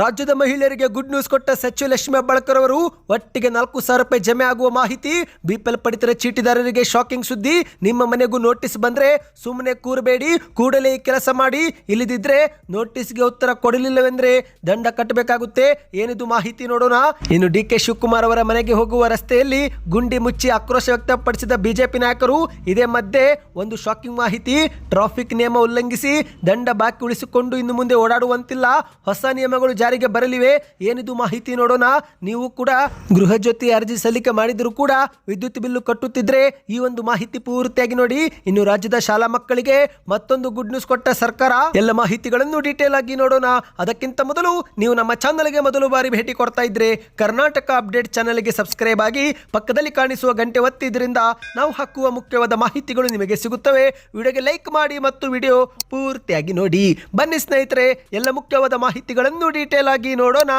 ರಾಜ್ಯದ ಮಹಿಳೆಯರಿಗೆ good news ಕೊಟ್ಟ ಸಚಿವ ಲಕ್ಷ್ಮಿ ಹೆಬ್ಬಾಳ್ಕರ್ ಅವರು ಒಟ್ಟಿಗೆ ನಾಲ್ಕು ಸಾವಿರ ರೂಪಾಯಿ ಜಮೆ ಆಗುವ ಮಾಹಿತಿ ಬಿಪಿಎಲ್ ಪಡಿತರ ಚೀಟಿದಾರರಿಗೆ ಶಾಕಿಂಗ್ ಸುದ್ದಿ. ನಿಮ್ಮ ಮನೆಗೂ ನೋಟಿಸ್ ಬಂದ್ರೆ ಸುಮ್ಮನೆ ಕೂರಬೇಡಿ, ಕೂಡಲೇ ಈ ಕೆಲಸ ಮಾಡಿ. ಇಲ್ಲದಿದ್ರೆ ನೋಟಿಸ್ಗೆ ಉತ್ತರ ಕೊಡಲಿಲ್ಲವೆಂದ್ರೆ ದಂಡ ಕಟ್ಟಬೇಕಾಗುತ್ತೆ. ಏನಿದು ಮಾಹಿತಿ ನೋಡೋಣ. ಇನ್ನು ಡಿ ಕೆ ಶಿವಕುಮಾರ್ ಅವರ ಮನೆಗೆ ಹೋಗುವ ರಸ್ತೆಯಲ್ಲಿ ಗುಂಡಿ ಮುಚ್ಚಿ ಆಕ್ರೋಶ ವ್ಯಕ್ತಪಡಿಸಿದ ಬಿಜೆಪಿ ನಾಯಕರು ಇದೇ ಮಧ್ಯೆ ಒಂದು ಶಾಕಿಂಗ್ ಮಾಹಿತಿ. ಟ್ರಾಫಿಕ್ ನಿಯಮ ಉಲ್ಲಂಘಿಸಿ ದಂಡ ಬಾಕಿ ಉಳಿಸಿಕೊಂಡು ಇನ್ನು ಮುಂದೆ ಓಡಾಡುವಂತಿಲ್ಲ. ಹೊಸ ನಿಯಮಗಳು ಜಾರಿಗೆ ಬರಲಿವೆ ಏನಿದು ಮಾಹಿತಿ ನೋಡೋಣ. ನೀವು ಕೂಡ ಗೃಹ ಜ್ಯೋತಿ ಅರ್ಜಿ ಸಲ್ಲಿಕೆ ಮಾಡಿದರೂ ಕೂಡ ವಿದ್ಯುತ್ ಬಿಲ್ಲು ಕಟ್ಟುತ್ತಿದ್ರೆ ಈ ಒಂದು ಮಾಹಿತಿ ಪೂರ್ತಿಯಾಗಿ ನೋಡಿ. ಇನ್ನು ರಾಜ್ಯದ ಶಾಲಾ ಮಕ್ಕಳಿಗೆ ಮತ್ತೊಂದು ಗುಡ್ ನ್ಯೂಸ್ ಕೊಟ್ಟ ಸರ್ಕಾರ. ಎಲ್ಲ ಮಾಹಿತಿಗಳನ್ನು ಡೀಟೇಲ್ ಆಗಿ ನೋಡೋಣ. ಅದಕ್ಕಿಂತ ಮೊದಲು ನೀವು ನಮ್ಮ ಚಾನಲ್ಗೆ ಮೊದಲು ಬಾರಿ ಭೇಟಿ ಕೊಡ್ತಾ ಇದ್ರೆ ಕರ್ನಾಟಕ ಅಪ್ಡೇಟ್ ಚಾನಲ್ಗೆ ಸಬ್ಸ್ಕ್ರೈಬ್ ಆಗಿ ಪಕ್ಕದಲ್ಲಿ ಕಾಣಿಸುವ ಗಂಟೆ ಒತ್ತಿದ್ರಿಂದ ನಾವು ಹಾಕುವ ಮುಖ್ಯವಾದ ಮಾಹಿತಿಗಳು ನಿಮಗೆ ಸಿಗುತ್ತವೆ. ವಿಡಿಯೋಗೆ ಲೈಕ್ ಮಾಡಿ ಮತ್ತು ವಿಡಿಯೋ ಪೂರ್ತಿಯಾಗಿ ನೋಡಿ. ಬನ್ನಿ ಸ್ನೇಹಿತರೆ, ಎಲ್ಲ ಮುಖ್ಯವಾದ ಮಾಹಿತಿಗಳನ್ನು ಡೀಟೇಲ್ ಆಗಿ ನೋಡೋಣ.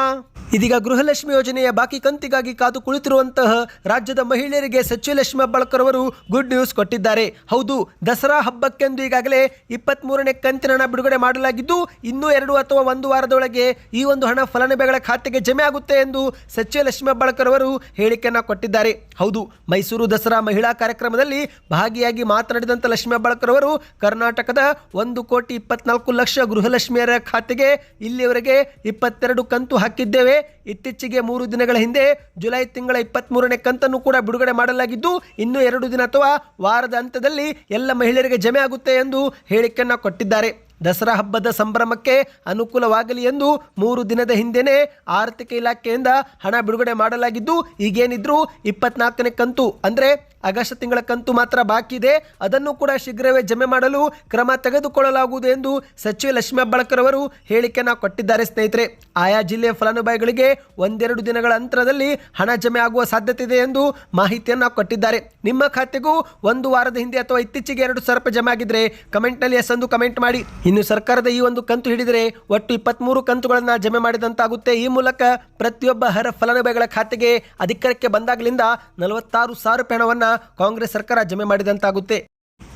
ಇದೀಗ ಗೃಹಲಕ್ಷ್ಮಿ ಯೋಜನೆಯ ಬಾಕಿ ಕಂತಿಗಾಗಿ ಕಾದು ಕುಳಿತಿರುವಂತಹ ರಾಜ್ಯದ ಮಹಿಳೆಯರಿಗೆ ಸಚಿವ ಲಕ್ಷ್ಮಿ ಹೆಬ್ಬಾಳ್ಕರ್ ಅವರು ಗುಡ್ ನ್ಯೂಸ್ ಕೊಟ್ಟಿದ್ದಾರೆ. ಹೌದು, ದಸರಾ ಹಬ್ಬಕ್ಕೆಂದು ಈಗಾಗಲೇ ಇಪ್ಪತ್ತ್ ಮೂರನೇ ಕಂತಿನ ಹಣ ಬಿಡುಗಡೆ ಮಾಡಲಾಗಿದ್ದು, ಇನ್ನೂ ಎರಡು ಅಥವಾ ಒಂದು ವಾರದೊಳಗೆ ಈ ಒಂದು ಹಣ ಫಲಾನುಭವಿಗಳ ಖಾತೆಗೆ ಜಮೆ ಆಗುತ್ತೆ ಎಂದು ಸಚಿವ ಲಕ್ಷ್ಮಿ ಹೆಬ್ಬಾಳ್ಕರ್ ಅವರು ಹೇಳಿಕೆಯನ್ನು ಕೊಟ್ಟಿದ್ದಾರೆ. ಹೌದು, ಮೈಸೂರು ದಸರಾ ಮಹಿಳಾ ಕಾರ್ಯಕ್ರಮದಲ್ಲಿ ಭಾಗಿಯಾಗಿ ಮಾತನಾಡಿದಂಥ ಲಕ್ಷ್ಮಿ ಹೆಬ್ಬಾಳ್ಕರ್ ಅವರು ಕರ್ನಾಟಕದ ಒಂದು ಕೋಟಿ ಇಪ್ಪತ್ನಾಲ್ಕು ಲಕ್ಷ ಗೃಹಲಕ್ಷ್ಮಿಯರ ಖಾತೆಗೆ ಇಲ್ಲಿಯವರೆಗೆ ಇಪ್ಪತ್ತೆರಡು ಕಂತು ಹಾಕಿದ್ದೇವೆ. ಇತ್ತೀಚೆಗೆ ಮೂರು ದಿನಗಳ ಹಿಂದೆ ಜುಲೈ ತಿಂಗಳ ಇಪ್ಪತ್ತ್ಮೂರನೇ ಕಂತನ್ನು ಕೂಡ ಬಿಡುಗಡೆ ಮಾಡಲಾಗಿದ್ದು, ಇನ್ನು ಎರಡು ದಿನ ಅಥವಾ ವಾರದ ಹಂತದಲ್ಲಿ ಎಲ್ಲ ಮಹಿಳೆಯರಿಗೆ ಜಮೆ ಆಗುತ್ತೆ ಎಂದು ಹೇಳಿಕೆಯನ್ನು ಕೊಟ್ಟಿದ್ದಾರೆ. ದಸರಾ ಹಬ್ಬದ ಸಂಭ್ರಮಕ್ಕೆ ಅನುಕೂಲವಾಗಲಿ ಎಂದು ಮೂರು ದಿನದ ಹಿಂದೆಯೇ ಆರ್ಥಿಕ ಇಲಾಖೆಯಿಂದ ಹಣ ಬಿಡುಗಡೆ ಮಾಡಲಾಗಿದ್ದು, ಈಗೇನಿದ್ರು ಇಪ್ಪತ್ನಾಲ್ಕನೇ ಕಂತು ಅಂದರೆ ಆಗಸ್ಟ್ ತಿಂಗಳ ಕಂತು ಮಾತ್ರ ಬಾಕಿ ಇದೆ. ಅದನ್ನು ಕೂಡ ಶೀಘ್ರವೇ ಜಮೆ ಮಾಡಲು ಕ್ರಮ ತೆಗೆದುಕೊಳ್ಳಲಾಗುವುದು ಎಂದು ಸಚಿವ ಲಕ್ಷ್ಮೀ ಹೆಬ್ಬಾಳ್ಕರ್ ಅವರು ಹೇಳಿಕೆಯನ್ನು ಕೊಟ್ಟಿದ್ದಾರೆ ಸ್ನೇಹಿತರೆ. ಆಯಾ ಜಿಲ್ಲೆಯ ಫಲಾನುಭವಿಗಳಿಗೆ ಒಂದೆರಡು ದಿನಗಳ ಅಂತರದಲ್ಲಿ ಹಣ ಜಮೆ ಆಗುವ ಸಾಧ್ಯತೆ ಇದೆ ಎಂದು ಮಾಹಿತಿಯನ್ನು ಕೊಟ್ಟಿದ್ದಾರೆ. ನಿಮ್ಮ ಖಾತೆಗೂ ಒಂದು ವಾರದ ಹಿಂದೆ ಅಥವಾ ಇತ್ತೀಚೆಗೆ ಎರಡು ಸಾವಿರ ರೂಪಾಯಿ ಜಮೆ ಆಗಿದ್ರೆ ಕಮೆಂಟ್ನಲ್ಲಿ ಎಸ್ ಕಮೆಂಟ್ ಮಾಡಿ. ಇನ್ನು ಸರ್ಕಾರದ ಈ ಒಂದು ಕಂತು ಹಿಡಿದರೆ ಒಟ್ಟು ಇಪ್ಪತ್ತ್ಮೂರು ಕಂತುಗಳನ್ನು ಜಮೆ ಮಾಡಿದಂತಾಗುತ್ತೆ. ಈ ಮೂಲಕ ಪ್ರತಿಯೊಬ್ಬ ಹರ ಫಲಾನುಭವಿಗಳ ಖಾತೆಗೆ ಅಧಿಕಾರಕ್ಕೆ ಬಂದಾಗಲಿಂದ ನಲವತ್ತಾರು ಸಾವಿರ ರೂಪಾಯಿ ಹಣವನ್ನು ಕಾಂಗ್ರೆಸ್ ಸರ್ಕಾರ ಜಮೆ ಮಾಡಿದಂತಾಗುತ್ತೆ.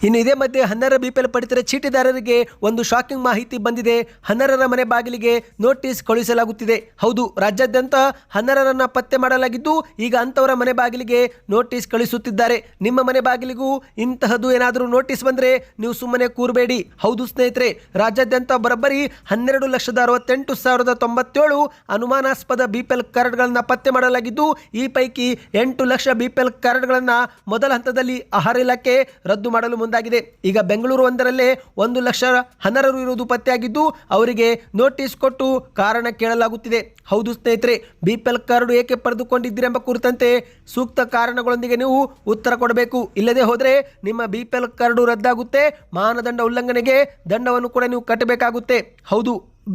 ಇನ್ನು ಇದೇ ಮಧ್ಯೆ ಹನ್ನೆರಡು ಬಿಪಿಎಲ್ ಪಡಿತರ ಚೀಟಿದಾರರಿಗೆ ಒಂದು ಶಾಕಿಂಗ್ ಮಾಹಿತಿ ಬಂದಿದೆ. ಹನ್ನರರ ಮನೆ ಬಾಗಿಲಿಗೆ ನೋಟಿಸ್ ಕಳುಹಿಸಲಾಗುತ್ತಿದೆ. ಹೌದು, ರಾಜ್ಯಾದ್ಯಂತ ಹನ್ನರರನ್ನ ಪತ್ತೆ ಮಾಡಲಾಗಿದ್ದು, ಈಗ ಅಂಥವರ ಮನೆ ಬಾಗಿಲಿಗೆ ನೋಟಿಸ್ ಕಳುಹಿಸುತ್ತಿದ್ದಾರೆ. ನಿಮ್ಮ ಮನೆ ಬಾಗಿಲಿಗೂ ಇಂತಹದ್ದು ಏನಾದರೂ ನೋಟಿಸ್ ಬಂದರೆ ನೀವು ಸುಮ್ಮನೆ ಕೂರಬೇಡಿ. ಹೌದು ಸ್ನೇಹಿತರೆ, ರಾಜ್ಯಾದ್ಯಂತ ಬರಬ್ಬರಿ ಹನ್ನೆರಡು ಲಕ್ಷದ ಅರವತ್ತೆಂಟು ಸಾವಿರದ ತೊಂಬತ್ತೇಳು ಅನುಮಾನಾಸ್ಪದ ಬಿಪಿಎಲ್ ಕಾರ್ಡ್ಗಳನ್ನು ಪತ್ತೆ ಮಾಡಲಾಗಿದ್ದು, ಈ ಪೈಕಿ ಎಂಟು ಲಕ್ಷ ಬಿಪಿಎಲ್ ಕಾರ್ಡ್ಗಳನ್ನು ಮೊದಲ ಹಂತದಲ್ಲಿ ಆಹಾರ ಇಲಾಖೆ ರದ್ದು ಮಾಡಲು ಮುಂದಾಗಿದೆ ಈಗ ಬೆಂಗಳೂರು ಒಂದರಲ್ಲೇ ಒಂದು ಲಕ್ಷ ಹನರರು ಇರುವುದು ಪತ್ತೆಯಾಗಿದ್ದು, ಅವರಿಗೆ ನೋಟಿಸ್ ಕೊಟ್ಟು ಕಾರಣ ಕೇಳಲಾಗುತ್ತಿದೆ. ಹೌದು ಸ್ನೇಹಿತರೆ ಬಿಪಿಎಲ್ ಕಾರ್ಡು ಏಕೆ ಪಡೆದುಕೊಂಡಿದ್ದೀರೆಂಬ ಕುರಿತಂತೆ ಸೂಕ್ತ ಕಾರಣಗಳೊಂದಿಗೆ ನೀವು ಉತ್ತರ ಕೊಡಬೇಕು. ಇಲ್ಲದೆ ಹೋದರೆ ನಿಮ್ಮ ಬಿ ಪಿ ಎಲ್ ಕಾರ್ಡು ರದ್ದಾಗುತ್ತೆ. ಮಾನದಂಡ ಉಲ್ಲಂಘನೆಗೆ ದಂಡವನ್ನು ಕೂಡ ನೀವು ಕಟ್ಟಬೇಕಾಗುತ್ತೆ. ಹೌದು,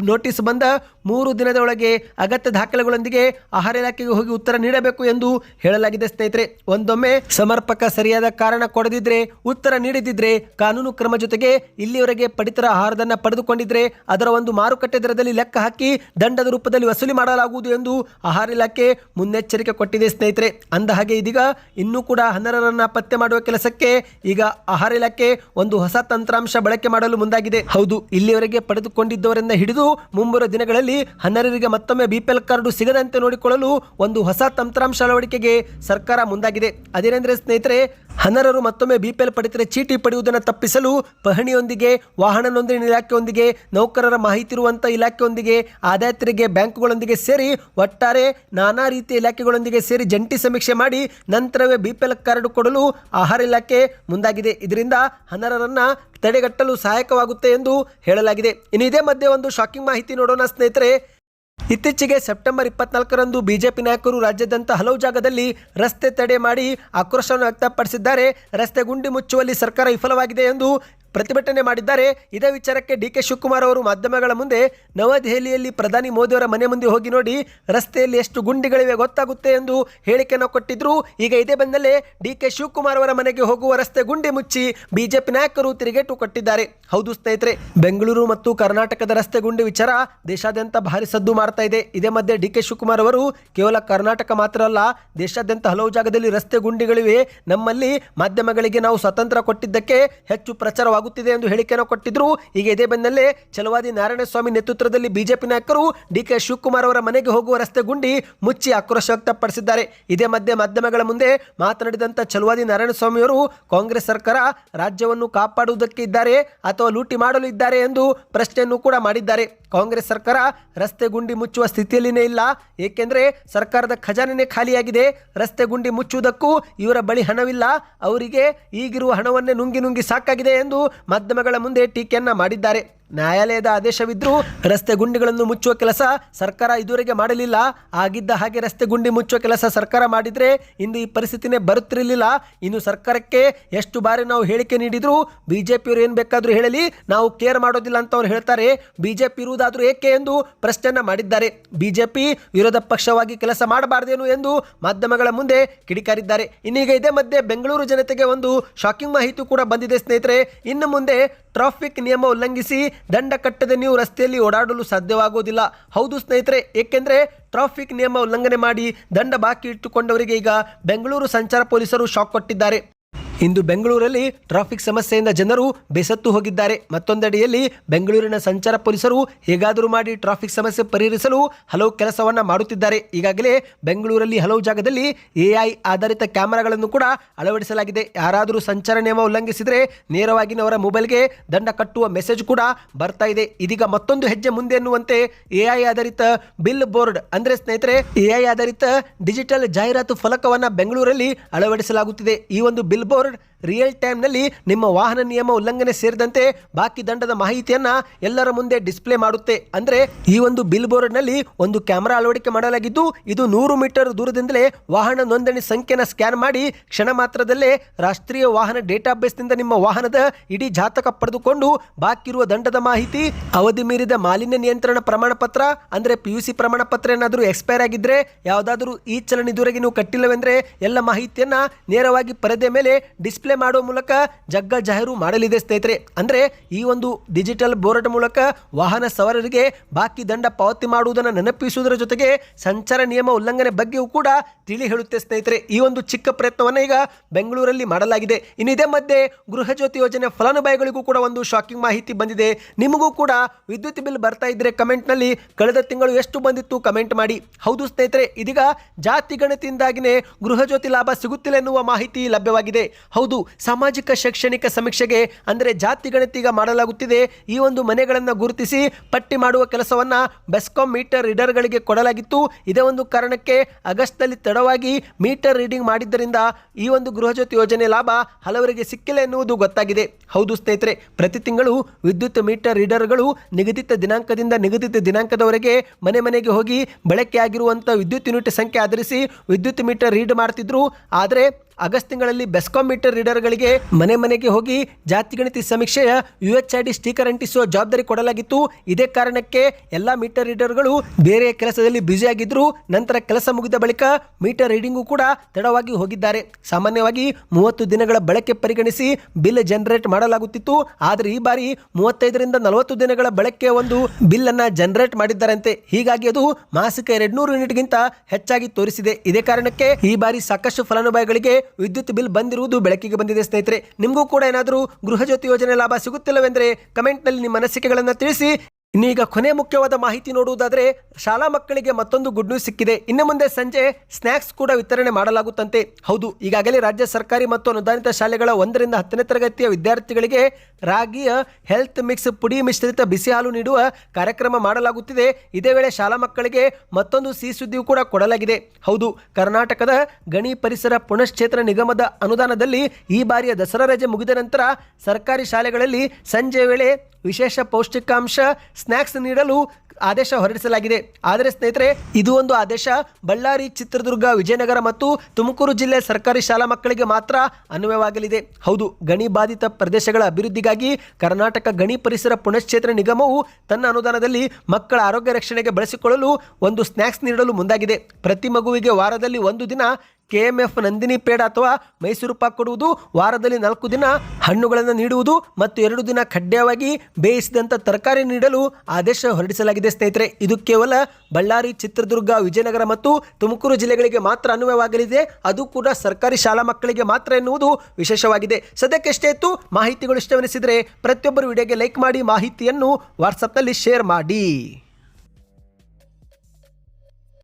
ನೋಟಿಸ್ ಬಂದ ಮೂರು ದಿನದೊಳಗೆ ಅಗತ್ಯ ದಾಖಲೆಗಳೊಂದಿಗೆ ಆಹಾರ ಇಲಾಖೆಗೆ ಹೋಗಿ ಉತ್ತರ ನೀಡಬೇಕು ಎಂದು ಹೇಳಲಾಗಿದೆ, ಸ್ನೇಹಿತರೆ. ಒಂದೊಮ್ಮೆ ಸಮರ್ಪಕ ಸರಿಯಾದ ಕಾರಣ ಕೊಡದಿದ್ರೆ, ಉತ್ತರ ನೀಡದಿದ್ರೆ, ಕಾನೂನು ಕ್ರಮ ಜೊತೆಗೆ ಇಲ್ಲಿಯವರೆಗೆ ಪಡಿತರ ಆಹಾರದನ್ನ ಪಡೆದುಕೊಂಡಿದ್ರೆ, ಅದರ ಒಂದು ಮಾರುಕಟ್ಟೆ ದರದಲ್ಲಿ ಲೆಕ್ಕ ಹಾಕಿ ದಂಡದ ರೂಪದಲ್ಲಿ ವಸೂಲಿ ಮಾಡಲಾಗುವುದು ಎಂದು ಆಹಾರ ಇಲಾಖೆ ಮುನ್ನೆಚ್ಚರಿಕೆ ಕೊಟ್ಟಿದೆ, ಸ್ನೇಹಿತರೆ. ಅಂದ ಹಾಗೆ ಇದೀಗ ಇನ್ನೂ ಕೂಡ ಹನ್ನರರನ್ನ ಪತ್ತೆ ಮಾಡುವ ಕೆಲಸಕ್ಕೆ ಈಗ ಆಹಾರ ಇಲಾಖೆ ಒಂದು ಹೊಸ ತಂತ್ರಾಂಶ ಬಳಕೆ ಮಾಡಲು ಮುಂದಾಗಿದೆ. ಹೌದು ಇಲ್ಲಿಯವರೆಗೆ ಪಡೆದುಕೊಂಡಿದ್ದವರಿಂದ ಹಿಡಿದು ಮುಂಬರುವ ದಿನಗಳಲ್ಲಿ ಹನ್ನರರಿಗೆ ಮತ್ತೊಮ್ಮೆ ಬಿಪಿಎಲ್ ಕಾರ್ಡು ಸಿಗದಂತೆ ನೋಡಿಕೊಳ್ಳಲು ಒಂದು ಹೊಸ ತಂತ್ರಾಂಶ ಅಳವಡಿಕೆಗೆ ಸರ್ಕಾರ ಮುಂದಾಗಿದೆ. ಅದೇನೆಂದರೆ ಸ್ನೇಹಿತರೆ ಹನ್ನರರು ಮತ್ತೊಮ್ಮೆ ಬಿಪಿಎಲ್ ಪಡಿತರೆ ಚೀಟಿ ಪಡೆಯುವುದನ್ನು ತಪ್ಪಿಸಲು ಪಹಣಿಯೊಂದಿಗೆ ವಾಹನ ನೋಂದಣಿ ಇಲಾಖೆಯೊಂದಿಗೆ ನೌಕರರ ಮಾಹಿತಿ ಇರುವಂಥ ಇಲಾಖೆಯೊಂದಿಗೆ ಆದಾಯ ತೆರಿಗೆ ಬ್ಯಾಂಕ್ಗಳೊಂದಿಗೆ ಸೇರಿ ಒಟ್ಟಾರೆ ನಾನಾ ರೀತಿಯ ಇಲಾಖೆಗಳೊಂದಿಗೆ ಸೇರಿ ಜಂಟಿ ಸಮೀಕ್ಷೆ ಮಾಡಿ ನಂತರವೇ ಬಿಪಿಎಲ್ ಕಾರ್ಡ್ ಕೊಡಲು ಆಹಾರ ಇಲಾಖೆ ಮುಂದಾಗಿದೆ. ಇದರಿಂದ ಹನರರನ್ನು ತಡೆಗಟ್ಟಲು ಸಹಾಯಕವಾಗುತ್ತೆ ಎಂದು ಹೇಳಲಾಗಿದೆ. ಇನ್ನು ಇದೇ ಮಧ್ಯೆ ಒಂದು ಶಾಕಿಂಗ್ ಮಾಹಿತಿ ನೋಡೋಣ ಸ್ನೇಹಿತರೆ. ಇತ್ತೀಚೆಗೆ ಸೆಪ್ಟೆಂಬರ್ ಇಪ್ಪತ್ನಾಲ್ಕರಂದು ಬಿಜೆಪಿ ನಾಯಕರು ರಾಜ್ಯದಂತ ಹಲವು ಜಾಗದಲ್ಲಿ ರಸ್ತೆ ತಡೆ ಮಾಡಿ ಆಕ್ರೋಶವನ್ನು ವ್ಯಕ್ತಪಡಿಸಿದ್ದಾರೆ. ರಸ್ತೆ ಗುಂಡಿ ಮುಚ್ಚುವಲ್ಲಿ ಸರ್ಕಾರ ವಿಫಲವಾಗಿದೆ ಎಂದು ಪ್ರತಿಭಟನೆ ಮಾಡಿದ್ದಾರೆ. ಇದೇ ವಿಚಾರಕ್ಕೆ ಡಿ ಕೆ ಶಿವಕುಮಾರ್ ಅವರು ಮಾಧ್ಯಮಗಳ ಮುಂದೆ ನವದೆಹಲಿಯಲ್ಲಿ ಪ್ರಧಾನಿ ಮೋದಿಯವರ ಮನೆ ಮುಂದೆ ಹೋಗಿ ನೋಡಿ, ರಸ್ತೆಯಲ್ಲಿ ಎಷ್ಟು ಗುಂಡಿಗಳಿವೆ ಗೊತ್ತಾಗುತ್ತೆ ಎಂದು ಹೇಳಿಕೆಯನ್ನು ಕೊಟ್ಟಿದ್ರು. ಈಗ ಇದೇ ಬೆನ್ನಲ್ಲೇ ಡಿ ಕೆ ಶಿವಕುಮಾರ್ ಅವರ ಮನೆಗೆ ಹೋಗುವ ರಸ್ತೆ ಗುಂಡಿ ಮುಚ್ಚಿ ಬಿಜೆಪಿ ನಾಯಕರು ತಿರುಗೇಟು ಕೊಟ್ಟಿದ್ದಾರೆ. ಹೌದು ಸ್ನೇಹಿತರೆ, ಬೆಂಗಳೂರು ಮತ್ತು ಕರ್ನಾಟಕದ ರಸ್ತೆ ಗುಂಡಿ ವಿಚಾರ ದೇಶಾದ್ಯಂತ ಭಾರಿ ಸದ್ದು ಮಾಡ್ತಾ ಇದೆ. ಇದೇ ಮಧ್ಯೆ ಡಿ ಕೆ ಶಿವಕುಮಾರ್ ಅವರು ಕೇವಲ ಕರ್ನಾಟಕ ಮಾತ್ರ ಅಲ್ಲ, ದೇಶಾದ್ಯಂತ ಹಲವು ಜಾಗದಲ್ಲಿ ರಸ್ತೆ ಗುಂಡಿಗಳಿವೆ. ನಮ್ಮಲ್ಲಿ ಮಾಧ್ಯಮಗಳಿಗೆ ನಾವು ಸ್ವತಂತ್ರ ಕೊಟ್ಟಿದ್ದಕ್ಕೆ ಹೆಚ್ಚು ಪ್ರಚಾರವಾಗುತ್ತಿದೆ ಎಂದು ಹೇಳಿಕೆಯನ್ನು ಕೊಟ್ಟಿದ್ರು. ಈಗ ಇದೇ ಬೆನ್ನಲ್ಲೇ ಛಲವಾದಿ ನಾರಾಯಣಸ್ವಾಮಿ ನೇತೃತ್ವದಲ್ಲಿ ಬಿಜೆಪಿ ನಾಯಕರು ಡಿ ಕೆ ಶಿವಕುಮಾರ್ ಅವರ ಮನೆಗೆ ಹೋಗುವ ರಸ್ತೆ ಗುಂಡಿ ಮುಚ್ಚಿ ಆಕ್ರೋಶ ವ್ಯಕ್ತಪಡಿಸಿದ್ದಾರೆ. ಇದೇ ಮಧ್ಯೆ ಮಾಧ್ಯಮಗಳ ಮುಂದೆ ಮಾತನಾಡಿದಂಥ ನಾರಾಯಣ ಸ್ವಾಮಿ ಅವರು ಕಾಂಗ್ರೆಸ್ ಸರ್ಕಾರ ರಾಜ್ಯವನ್ನು ಕಾಪಾಡುವುದಕ್ಕೆ ಇದ್ದಾರೆ, ಅಥವಾ ಲೂಟಿ ಮಾಡಲು ಇದ್ದಾರೆ ಎಂದು ಪ್ರಶ್ನೆಯನ್ನು ಕೂಡ ಮಾಡಿದ್ದಾರೆ. ಕಾಂಗ್ರೆಸ್ ಸರ್ಕಾರ ರಸ್ತೆ ಗುಂಡಿ ಮುಚ್ಚುವ ಸ್ಥಿತಿಯಲ್ಲಿನೇ ಇಲ್ಲ. ಏಕೆಂದರೆ ಸರ್ಕಾರದ ಖಜಾನೆನೇ ಖಾಲಿಯಾಗಿದೆ. ರಸ್ತೆ ಗುಂಡಿ ಮುಚ್ಚುವುದಕ್ಕೂ ಇವರ ಬಳಿ ಹಣವಿಲ್ಲ. ಅವರಿಗೆ ಈಗಿರುವ ಹಣವನ್ನೇ ನುಂಗಿ ನುಂಗಿ ಸಾಕಾಗಿದೆ ಎಂದು ಮಾಧ್ಯಮಗಳ ಮುಂದೆ ಟೀಕೆಯನ್ನ ಮಾಡಿದ್ದಾರೆ. ನ್ಯಾಯಾಲಯದ ಆದೇಶವಿದ್ದರೂ ರಸ್ತೆ ಗುಂಡಿಗಳನ್ನು ಮುಚ್ಚುವ ಕೆಲಸ ಸರ್ಕಾರ ಇದುವರೆಗೆ ಮಾಡಲಿಲ್ಲ. ಆಗಿದ್ದ ಹಾಗೆ ರಸ್ತೆ ಗುಂಡಿ ಮುಚ್ಚುವ ಕೆಲಸ ಸರ್ಕಾರ ಮಾಡಿದರೆ ಇಂದು ಈ ಪರಿಸ್ಥಿತಿನೇ ಬರುತ್ತಿರಲಿಲ್ಲ. ಇನ್ನು ಸರ್ಕಾರಕ್ಕೆ ಎಷ್ಟು ಬಾರಿ ನಾವು ಹೇಳಿಕೆ ನೀಡಿದರೂ ಬಿ ಜೆ ಪಿಯವರು ಏನು ಬೇಕಾದರೂ ಹೇಳಲಿ, ನಾವು ಕೇರ್ ಮಾಡೋದಿಲ್ಲ ಅಂತ ಅವ್ರು ಹೇಳ್ತಾರೆ. ಪಿ ಇರುವುದಾದರೂ ಏಕೆ ಎಂದು ಪ್ರಶ್ನೆಯನ್ನು ಮಾಡಿದ್ದಾರೆ. ಬಿ ಜೆ ಪಿ ವಿರೋಧ ಪಕ್ಷವಾಗಿ ಕೆಲಸ ಮಾಡಬಾರದೇನು ಎಂದು ಮಾಧ್ಯಮಗಳ ಮುಂದೆ ಕಿಡಿಕಾರಿದ್ದಾರೆ. ಇನ್ನೀಗ ಇದೇ ಮಧ್ಯೆ ಬೆಂಗಳೂರು ಜನತೆಗೆ ಒಂದು ಶಾಕಿಂಗ್ ಮಾಹಿತಿ ಕೂಡ ಬಂದಿದೆ ಸ್ನೇಹಿತರೆ. ಇನ್ನು ಮುಂದೆ ಟ್ರಾಫಿಕ್ ನಿಯಮ ಉಲ್ಲಂಘಿಸಿ ದಂಡ ಕಟ್ಟದೆ ನೀವು ರಸ್ತೆಯಲ್ಲಿ ಓಡಾಡಲು ಸಾಧ್ಯವಾಗುವುದಿಲ್ಲ ಹೌದು ಸ್ನೇಹಿತರೆ, ಏಕೆಂದರೆ ಟ್ರಾಫಿಕ್ ನಿಯಮ ಉಲ್ಲಂಘನೆ ಮಾಡಿ ದಂಡ ಬಾಕಿ ಇಟ್ಟುಕೊಂಡವರಿಗೆ ಈಗ ಬೆಂಗಳೂರು ಸಂಚಾರ ಪೊಲೀಸರು ಶಾಕ್ ಕೊಟ್ಟಿದ್ದಾರೆ. ಇಂದು ಬೆಂಗಳೂರಲ್ಲಿ ಟ್ರಾಫಿಕ್ ಸಮಸ್ಯೆಯಿಂದ ಜನರು ಬೇಸತ್ತು ಹೋಗಿದ್ದಾರೆ. ಮತ್ತೊಂದೆಡೆಯಲ್ಲಿ ಬೆಂಗಳೂರಿನ ಸಂಚಾರ ಪೊಲೀಸರು ಹೇಗಾದರೂ ಮಾಡಿ ಟ್ರಾಫಿಕ್ ಸಮಸ್ಯೆ ಪರಿಹರಿಸಲು ಹಲವು ಕೆಲಸವನ್ನು ಮಾಡುತ್ತಿದ್ದಾರೆ. ಈಗಾಗಲೇ ಬೆಂಗಳೂರಲ್ಲಿ ಹಲವು ಜಾಗದಲ್ಲಿ ಎಐ ಆಧಾರಿತ ಕ್ಯಾಮೆರಾಗಳನ್ನು ಕೂಡ ಅಳವಡಿಸಲಾಗಿದೆ. ಯಾರಾದರೂ ಸಂಚಾರ ನಿಯಮ ಉಲ್ಲಂಘಿಸಿದರೆ ನೇರವಾಗಿ ಅವರ ಮೊಬೈಲ್ಗೆ ದಂಡ ಕಟ್ಟುವ ಮೆಸೇಜ್ ಕೂಡ ಬರ್ತಾ ಇದೆ. ಇದೀಗ ಮತ್ತೊಂದು ಹೆಜ್ಜೆ ಮುಂದೆ ಎನ್ನುವಂತೆ ಎಐ ಆಧಾರಿತ ಬಿಲ್ ಬೋರ್ಡ್ ಅಂದರೆ ಸ್ನೇಹಿತರೆ ಎಐ ಆಧಾರಿತ ಡಿಜಿಟಲ್ ಜಾಹೀರಾತು ಫಲಕವನ್ನು ಬೆಂಗಳೂರಲ್ಲಿ ಅಳವಡಿಸಲಾಗುತ್ತಿದೆ. ಈ ಒಂದು ಬಿಲ್ ಬೋರ್ಡ್ Lord ರಿಯಲ್ ಟೈಮ್ನಲ್ಲಿ ನಿಮ್ಮ ವಾಹನ ನಿಯಮ ಉಲ್ಲಂಘನೆ ಸೇರಿದಂತೆ ಬಾಕಿ ದಂಡದ ಮಾಹಿತಿಯನ್ನ ಎಲ್ಲರ ಮುಂದೆ ಡಿಸ್ಪ್ಲೇ ಮಾಡುತ್ತೆ. ಅಂದ್ರೆ ಈ ಒಂದು ಬಿಲ್ ಬೋರ್ಡ್ನಲ್ಲಿ ಒಂದು ಕ್ಯಾಮೆರಾ ಅಳವಡಿಕೆ ಮಾಡಲಾಗಿದ್ದು, ಇದು ನೂರು ಮೀಟರ್ ದೂರದಿಂದಲೇ ವಾಹನ ನೋಂದಣಿ ಸಂಖ್ಯೆನ ಸ್ಕ್ಯಾನ್ ಮಾಡಿ ಕ್ಷಣ ಮಾತ್ರದಲ್ಲೇ ರಾಷ್ಟ್ರೀಯ ವಾಹನ ಡೇಟಾಬೇಸ್ನಿಂದ ನಿಮ್ಮ ವಾಹನದ ಇಡೀ ಜಾತಕ ಪಡೆದುಕೊಂಡು ಬಾಕಿ ಇರುವ ದಂಡದ ಮಾಹಿತಿ, ಅವಧಿ ಮೀರಿದ ಮಾಲಿನ್ಯ ನಿಯಂತ್ರಣ ಪ್ರಮಾಣ ಪತ್ರ ಅಂದ್ರೆ ಪಿ ಪ್ರಮಾಣ ಪತ್ರ ಏನಾದರೂ ಎಕ್ಸ್ಪೈರ್ ಆಗಿದ್ರೆ, ಯಾವುದಾದರೂ ಈ ಚಲನ್ ಇದುವರೆಗೆ ನೀವು ಕಟ್ಟಿಲ್ಲವೆಂದ್ರೆ ಎಲ್ಲ ಮಾಹಿತಿಯನ್ನ ನೇರವಾಗಿ ಪರದೆ ಮೇಲೆ ಡಿಸ್ಪ್ಲೇ ಮಾಡುವ ಮೂಲಕ ಜಗ್ಗ ಜಾಹೀರು ಮಾಡಲಿದೆ ಸ್ನೇಹಿತರೆ. ಅಂದ್ರೆ ಈ ಒಂದು ಡಿಜಿಟಲ್ ಬೋರ್ಡ್ ಮೂಲಕ ವಾಹನ ಸವಾರರಿಗೆ ಬಾಕಿ ದಂಡ ಪಾವತಿ ಮಾಡುವುದನ್ನು ನೆನಪಿಸುವುದರ ಜೊತೆಗೆ ಸಂಚಾರ ನಿಯಮ ಉಲ್ಲಂಘನೆ ಬಗ್ಗೆಯೂ ಕೂಡ ತಿಳಿ ಹೇಳುತ್ತೆ ಸ್ನೇಹಿತರೆ. ಈ ಒಂದು ಚಿಕ್ಕ ಪ್ರಯತ್ನವನ್ನು ಈಗ ಬೆಂಗಳೂರಲ್ಲಿ ಮಾಡಲಾಗಿದೆ. ಇನ್ನು ಇದೇ ಮಧ್ಯೆ ಗೃಹ ಜ್ಯೋತಿ ಯೋಜನೆ ಫಲಾನುಭವಿಗಳಿಗೂ ಕೂಡ ಒಂದು ಶಾಕಿಂಗ್ ಮಾಹಿತಿ ಬಂದಿದೆ. ನಿಮಗೂ ಕೂಡ ವಿದ್ಯುತ್ ಬಿಲ್ ಬರ್ತಾ ಇದ್ರೆ ಕಮೆಂಟ್ನಲ್ಲಿ ಕಳೆದ ತಿಂಗಳು ಎಷ್ಟು ಬಂದಿತ್ತು ಕಮೆಂಟ್ ಮಾಡಿ. ಹೌದು ಸ್ನೇಹಿತರೆ, ಇದೀಗ ಜಾತಿ ಗಣತಿಯಿಂದಾಗಿನೇ ಗೃಹ ಜ್ಯೋತಿ ಲಾಭ ಸಿಗುತ್ತಿಲ್ಲ ಎನ್ನುವ ಮಾಹಿತಿ ಲಭ್ಯವಾಗಿದೆ. ಹೌದು ಸಾಮಾಜಿಕ ಶೈಕ್ಷಣಿಕ ಸಮೀಕ್ಷೆಗೆ, ಅಂದರೆ ಜಾತಿ ಗಣತಿಗ ಮಾಡಲಾಗುತ್ತಿದೆ. ಈ ಒಂದು ಮನೆಗಳನ್ನು ಗುರುತಿಸಿ ಪಟ್ಟಿ ಮಾಡುವ ಕೆಲಸವನ್ನು ಬೆಸ್ಕಾಂ ಮೀಟರ್ ರೀಡರ್ಗಳಿಗೆ ಕೊಡಲಾಗಿತ್ತು. ಇದೇ ಒಂದು ಕಾರಣಕ್ಕೆ ಆಗಸ್ಟ್ನಲ್ಲಿ ತಡವಾಗಿ ಮೀಟರ್ ರೀಡಿಂಗ್ ಮಾಡಿದ್ದರಿಂದ ಈ ಒಂದು ಗೃಹಜ್ಯೋತಿ ಯೋಜನೆ ಲಾಭ ಹಲವರಿಗೆ ಸಿಕ್ಕಿಲ್ಲ ಎನ್ನುವುದು ಗೊತ್ತಾಗಿದೆ. ಹೌದು ಸ್ನೇಹಿತರೆ, ಪ್ರತಿ ತಿಂಗಳು ವಿದ್ಯುತ್ ಮೀಟರ್ ರೀಡರ್ಗಳು ನಿಗದಿತ ದಿನಾಂಕದಿಂದ ನಿಗದಿತ ದಿನಾಂಕದವರೆಗೆ ಮನೆ ಮನೆಗೆ ಹೋಗಿ ಬಳಕೆಯಾಗಿರುವಂಥ ವಿದ್ಯುತ್ ಯೂನಿಟ್ ಸಂಖ್ಯೆ ಆಧರಿಸಿ ವಿದ್ಯುತ್ ಮೀಟರ್ ರೀಡ್ ಮಾಡ್ತಿದ್ರು. ಆದರೆ ಆಗಸ್ಟ್ ತಿಂಗಳಲ್ಲಿ ಬೆಸ್ಕಾಂ ಮೀಟರ್ ರೀಡರ್ಗಳಿಗೆ ಮನೆ ಮನೆಗೆ ಹೋಗಿ ಜಾತಿ ಗಣತಿ ಸಮೀಕ್ಷೆಯ U H I D sticker ಅಂಟಿಸುವ ಜವಾಬ್ದಾರಿ ಕೊಡಲಾಗಿತ್ತು. ಇದೇ ಕಾರಣಕ್ಕೆ ಎಲ್ಲ ಮೀಟರ್ ರೀಡರ್ಗಳು ಬೇರೆ ಕೆಲಸದಲ್ಲಿ ಬ್ಯುಸಿಯಾಗಿದ್ದರು ನಂತರ ಕೆಲಸ ಮುಗಿದ ಬಳಿಕ ಮೀಟರ್ ರೀಡಿಂಗು ಕೂಡ ತಡವಾಗಿ ಹೋಗಿದ್ದಾರೆ. ಸಾಮಾನ್ಯವಾಗಿ ಮೂವತ್ತು ದಿನಗಳ ಬಳಕೆ ಪರಿಗಣಿಸಿ ಬಿಲ್ ಜನರೇಟ್ ಮಾಡಲಾಗುತ್ತಿತ್ತು. ಆದರೆ ಈ ಬಾರಿ ಮೂವತ್ತೈದರಿಂದ ನಲವತ್ತು ದಿನಗಳ ಬಳಕೆ ಒಂದು ಬಿಲ್ ಅನ್ನ ಜನರೇಟ್ ಮಾಡಿದ್ದಾರಂತೆ. ಹೀಗಾಗಿ ಅದು ಮಾಸಿಕ ಎರಡ್ನೂರು ಯೂನಿಟ್ಗಿಂತ ಹೆಚ್ಚಾಗಿ ತೋರಿಸಿದೆ. ಇದೇ ಕಾರಣಕ್ಕೆ ಈ ಬಾರಿ ಸಾಕಷ್ಟು ಫಲಾನುಭವಿಗಳಿಗೆ ವಿದ್ಯುತ್ ಬಿಲ್ ಬಂದಿರುವುದು ಬೆಳಕಿಗೆ ಬಂದಿದೆ, ಸ್ನೇಹಿತರೆ. ನಿಮಗೂ ಕೂಡ ಏನಾದರೂ ಗೃಹ ಜ್ಯೋತಿ ಯೋಜನೆ ಲಾಭ ಸಿಗುತ್ತಿಲ್ಲವೆಂದರೆ ಕಮೆಂಟ್ನಲ್ಲಿ ನಿಮ್ಮ ಅನಿಸಿಕೆಗಳನ್ನು ತಿಳಿಸಿ. ಇನ್ನೀಗ ಕೊನೆ ಮುಖ್ಯವಾದ ಮಾಹಿತಿ ನೋಡುವುದಾದರೆ, ಶಾಲಾ ಮಕ್ಕಳಿಗೆ ಮತ್ತೊಂದು ಗುಡ್ ನ್ಯೂಸ್ ಸಿಕ್ಕಿದೆ. ಇನ್ನು ಮುಂದೆ ಸಂಜೆ ಸ್ನ್ಯಾಕ್ಸ್ ಕೂಡ ವಿತರಣೆ ಮಾಡಲಾಗುತ್ತಂತೆ. ಹೌದು, ಈಗಾಗಲೇ ರಾಜ್ಯ ಸರ್ಕಾರಿ ಮತ್ತು ಅನುದಾನಿತ ಶಾಲೆಗಳ ಒಂದರಿಂದ ಹತ್ತನೇ ತರಗತಿಯ ವಿದ್ಯಾರ್ಥಿಗಳಿಗೆ ರಾಗಿಯ ಹೆಲ್ತ್ ಮಿಕ್ಸ್ ಪುಡಿ ಮಿಶ್ರಿತ ಬಿಸಿ ಹಾಲು ನೀಡುವ ಕಾರ್ಯಕ್ರಮ ಮಾಡಲಾಗುತ್ತಿದೆ. ಇದೇ ವೇಳೆ ಶಾಲಾ ಮಕ್ಕಳಿಗೆ ಮತ್ತೊಂದು ಸಿ ಸುದ್ದಿಯೂ ಕೂಡ ಕೊಡಲಾಗಿದೆ. ಹೌದು, ಕರ್ನಾಟಕದ ಗಣಿ ಪರಿಸರ ಪುನಶ್ಚೇತನ ನಿಗಮದ ಅನುದಾನದಲ್ಲಿ ಈ ಬಾರಿಯ ದಸರಾ ರಜೆ ಮುಗಿದ ನಂತರ ಸರ್ಕಾರಿ ಶಾಲೆಗಳಲ್ಲಿ ಸಂಜೆ ವೇಳೆ ವಿಶೇಷ ಪೌಷ್ಟಿಕಾಂಶ ಸ್ನ್ಯಾಕ್ಸ್ ನೀಡಲು ಆದೇಶ ಹೊರಡಿಸಲಾಗಿದೆ. ಆದರೆ ಸ್ನೇಹಿತರೆ, ಇದು ಒಂದು ಆದೇಶ. ಬಳ್ಳಾರಿ, ಚಿತ್ರದುರ್ಗ, ವಿಜಯನಗರ ಮತ್ತು ತುಮಕೂರು ಜಿಲ್ಲೆ ಸರ್ಕಾರಿ ಶಾಲಾ ಮಕ್ಕಳಿಗೆ ಮಾತ್ರ ಅನ್ವಯವಾಗಲಿದೆ. ಹೌದು, ಗಣಿ ಬಾಧಿತ ಪ್ರದೇಶಗಳ ಅಭಿವೃದ್ಧಿಗಾಗಿ ಕರ್ನಾಟಕ ಗಣಿ ಪರಿಸರ ಪುನಶ್ಚೇತನ ನಿಗಮವು ತನ್ನ ಅನುದಾನದಲ್ಲಿ ಮಕ್ಕಳ ಆರೋಗ್ಯ ರಕ್ಷಣೆಗೆ ಬಳಸಿಕೊಳ್ಳಲು ಒಂದು ಸ್ನ್ಯಾಕ್ಸ್ ನೀಡಲು ಮುಂದಾಗಿದೆ. ಪ್ರತಿ ಮಗುವಿಗೆ ವಾರದಲ್ಲಿ ಒಂದು ದಿನ ಕೆಎಂಎಫ್ ನಂದಿನಿ ಪೇಡ ಅಥವಾ ಮೈಸೂರು ಪಾಕ್ ಕೊಡುವುದು ವಾರದಲ್ಲಿ ನಾಲ್ಕು ದಿನ ಹಣ್ಣುಗಳನ್ನು ನೀಡುವುದು ಮತ್ತು ಎರಡು ದಿನ ಖಡ್ಡಾಯವಾಗಿ ಬೇಯಿಸಿದಂಥ ತರಕಾರಿ ನೀಡಲು ಆದೇಶ ಹೊರಡಿಸಲಾಗಿದೆ ಸ್ನೇಹಿತರೆ. ಇದು ಕೇವಲ ಬಳ್ಳಾರಿ, ಚಿತ್ರದುರ್ಗ, ವಿಜಯನಗರ ಮತ್ತು ತುಮಕೂರು ಜಿಲ್ಲೆಗಳಿಗೆ ಮಾತ್ರ ಅನ್ವಯವಾಗಲಿದೆ. ಅದು ಕೂಡ ಸರ್ಕಾರಿ ಶಾಲಾ ಮಕ್ಕಳಿಗೆ ಮಾತ್ರ ಎನ್ನುವುದು ವಿಶೇಷವಾಗಿದೆ. ಸದ್ಯಕ್ಕೆ ಇತ್ತು ಮಾಹಿತಿಗಳು ಇಷ್ಟವೆನಿಸಿದರೆ ಪ್ರತಿಯೊಬ್ಬರು ವಿಡಿಯೋಗೆ ಲೈಕ್ ಮಾಡಿ ಮಾಹಿತಿಯನ್ನು ವಾಟ್ಸಪ್ನಲ್ಲಿ ಶೇರ್ ಮಾಡಿ.